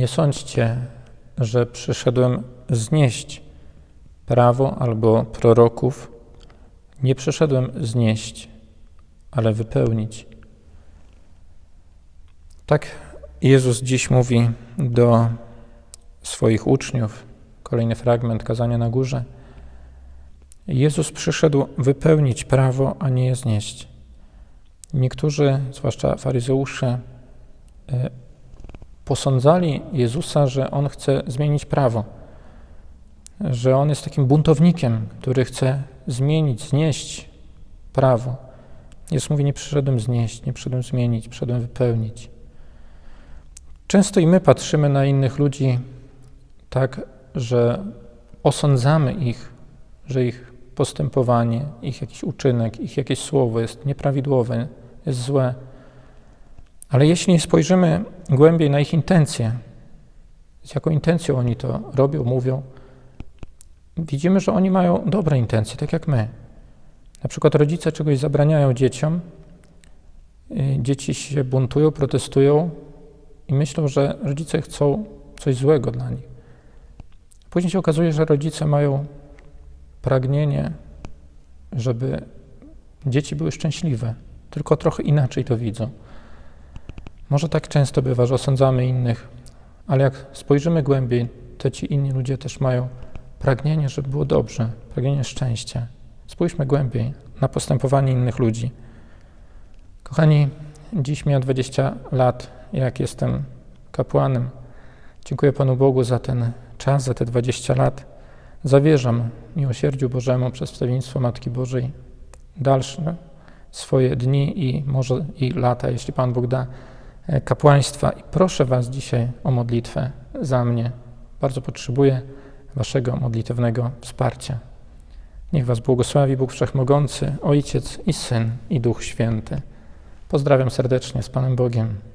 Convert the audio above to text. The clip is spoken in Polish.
Nie sądźcie, że przyszedłem znieść prawo albo proroków. Nie przyszedłem znieść, ale wypełnić. Tak Jezus dziś mówi do swoich uczniów. Kolejny fragment kazania na górze. Jezus przyszedł wypełnić prawo, a nie je znieść. Niektórzy, zwłaszcza faryzeusze, e, posądzali Jezusa, że on chce zmienić prawo, że on jest takim buntownikiem, który chce zmienić, znieść prawo. Jezus mówi: Nie przyszedłem znieść, nie przyszedłem zmienić, przyszedłem wypełnić. Często i my patrzymy na innych ludzi tak, że osądzamy ich, że ich postępowanie, ich jakiś uczynek, ich jakieś słowo jest nieprawidłowe, jest złe. Ale jeśli spojrzymy głębiej na ich intencje, z jaką intencją oni to robią, mówią, widzimy, że oni mają dobre intencje, tak jak my. Na przykład rodzice czegoś zabraniają dzieciom, y, dzieci się buntują, protestują i myślą, że rodzice chcą coś złego dla nich. Później się okazuje, że rodzice mają pragnienie, żeby dzieci były szczęśliwe, tylko trochę inaczej to widzą. Może tak często bywa, że osądzamy innych, ale jak spojrzymy głębiej, to ci inni ludzie też mają pragnienie, żeby było dobrze, pragnienie szczęścia. Spójrzmy głębiej na postępowanie innych ludzi. Kochani, dziś miałem 20 lat, jak jestem kapłanem. Dziękuję Panu Bogu za ten czas, za te 20 lat. Zawierzam miłosierdziu Bożemu przez wstawiennictwo Matki Bożej dalsze swoje dni i może i lata, jeśli Pan Bóg da, kapłaństwa. I proszę Was dzisiaj o modlitwę za mnie. Bardzo potrzebuję Waszego modlitewnego wsparcia. Niech Was błogosławi Bóg Wszechmogący, Ojciec i Syn i Duch Święty. Pozdrawiam serdecznie z Panem Bogiem.